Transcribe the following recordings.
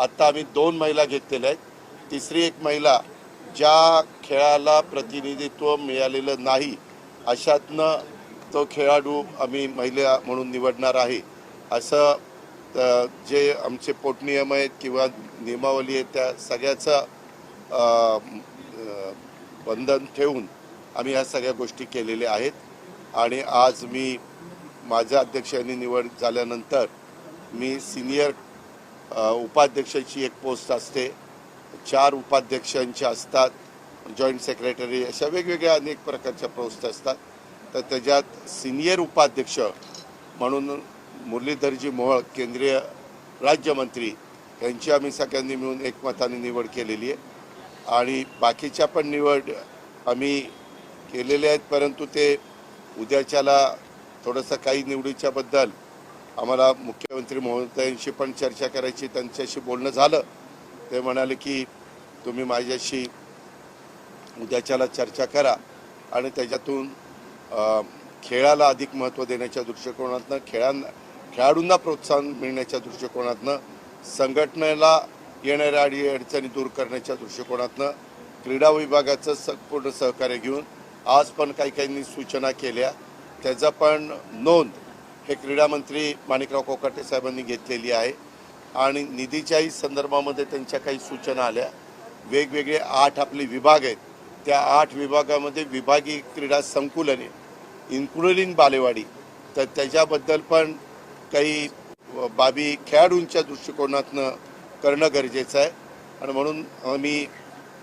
आत्ता आम्ही दोन महिला घेतलेल्या आहेत. तिसरी एक महिला ज्या खेळाला प्रतिनिधित्व मिळालेलं नाही अशातनं तो खेळाडू आम्ही महिला म्हणून निवडणार आहे. असं जे आमचे पोटनियम आहेत किंवा नियमावली आहेत त्या सगळ्याचं बंधन ठेवून आम्ही ह्या सगळ्या गोष्टी केलेल्या आहेत. आणि आज मी माझ्या अध्यक्षांनी निवड झाल्यानंतर मी सिनियर उपाध्यक्षाची एक पोस्ट असते. चार उपाध्यक्षांच्या असतात जॉईंट सेक्रेटरी अशा वेगवेगळ्या अनेक प्रकारच्या पोस्ट असतात. तर त्याच्यात सिनियर उपाध्यक्ष म्हणून मुरलीधरजी मोहोळ केंद्रीय राज्यमंत्री यांची आम्ही सगळ्यांनी मिळून एकमताने निवड केलेली आहे. आणि बाकीच्या पण निवड आम्ही केलेल्या आहेत परंतु ते उद्याच्याला थोडंसं काही निवडीच्याबद्दल आम्हाला मुख्यमंत्री महोदयांशी पण चर्चा करायची त्यांच्याशी बोलणं झालं. ते म्हणाले की तुम्ही माझ्याशी उद्याच्याला चर्चा करा आणि त्याच्यातून खेळाला अधिक महत्त्व देण्याच्या दृष्टिकोनातनं खेळांना खेळाडूंना प्रोत्साहन मिळण्याच्या दृष्टिकोनातनं संघटनेला येणाऱ्या अडी अडचणी दूर करण्याच्या दृष्टिकोनातनं क्रीडा विभागाचं संपूर्ण सहकार्य घेऊन आज पण काही काहींनी सूचना केल्या. त्याचा पण नोंद हे क्रीडामंत्री माणिकराव कोकाटे साहेबांनी घेतलेली आहे. आणि निधीच्याही संदर्भामध्ये त्यांच्या काही सूचना आल्या. वेगवेगळे आठ आपले विभाग आहेत. त्या आठ विभागामध्ये विभागीय क्रीडा संकुलने इन्क्लुडिंग बालेवाडी तर त्याच्याबद्दल पण काही बाबी खेळाडूंच्या दृष्टिकोनातनं करणं गरजेचं आहे. आणि म्हणून आम्ही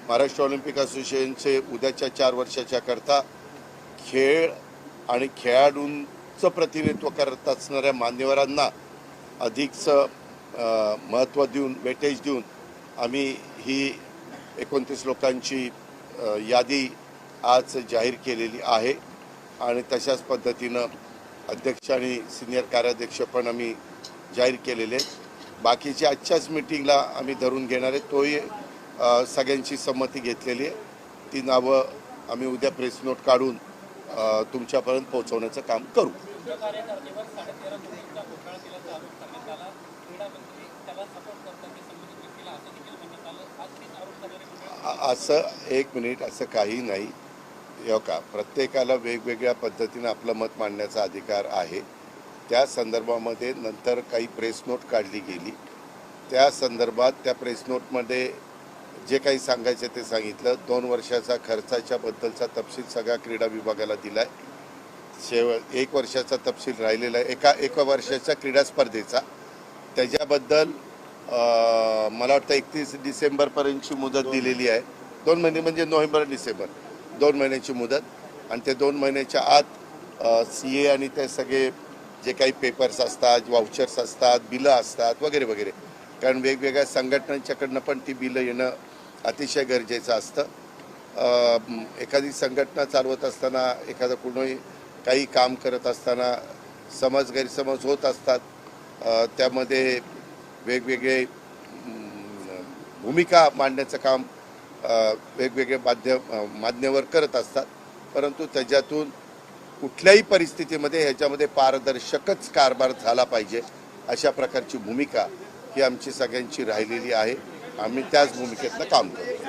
महाराष्ट्र ऑलिम्पिक असोसिएशनचे उद्याच्या चार वर्षाच्या करता खेळ आणि चं प्रतिनिधित्व करत असणाऱ्या मान्यवरांना अधिकचं महत्त्व देऊन वेटेज देऊन आम्ही ही एकोणतीस लोकांची यादी आज जाहीर केलेली आहे. आणि तशाच पद्धतीनं अध्यक्ष आणि सिनियर कार्याध्यक्ष पण आम्ही जाहीर केलेले आहेत. बाकीचे आजच्याच मिटिंगला आम्ही धरून घेणार आहे. तोही सगळ्यांची संमती घेतलेली आहे. ती नावं आम्ही उद्या प्रेस नोट काढून तुमच्यापर्यंत पोहोचवण्याचं काम करू. असं एक मिनिट असं काही नाही. हो का प्रत्येकाला वेगवेगळ्या पद्धतीनं आपलं मत मांडण्याचा अधिकार आहे. त्या संदर्भामध्ये नंतर काही प्रेस नोट काढली गेली. त्या संदर्भात त्या प्रेस नोटमध्ये जे काही सांगायचं ते सांगितलं. दोन वर्षाचा खर्चाच्या बद्दलचा तपशील सगळ्या क्रीडा विभागाला दिला आहे शेव एक वर्षाचा तपशील राहिलेला आहे. एका एका वर्षाच्या क्रीडा स्पर्धेचा. त्याच्याबद्दल मला वाटतं एकतीस डिसेंबरपर्यंतची मुदत दिलेली आहे. दोन महिने म्हणजे नोव्हेंबर डिसेंबर. दोन महिन्याची मुदत. आणि ते दोन महिन्याच्या आत सी ए आणि ते सगळे जे काही पेपर्स असतात वाउचर्स असतात बिलं असतात वगैरे वगैरे. कारण वेगवेगळ्या संघटनांच्याकडनं पण ती बिलं येणं अतिशय गरजेचं असतं. एखादी संघटना चालवत असताना एखादं कुणी काही काम करत असताना समज गैरसमज होत असतात. त्यामध्ये वेगवेगळे भूमिका मांडण्याचं काम वेगवेगळे माध्यम अं, मान्यवर करत असतात. परंतु त्याच्यातून कुठल्याही परिस्थितीमध्ये ह्याच्यामध्ये पारदर्शकच कारभार झाला पाहिजे अशा प्रकारची भूमिका ही आमची सगळ्यांची राहिलेली आहे. आम्ही त्याच भूमिकेतनं काम करतो.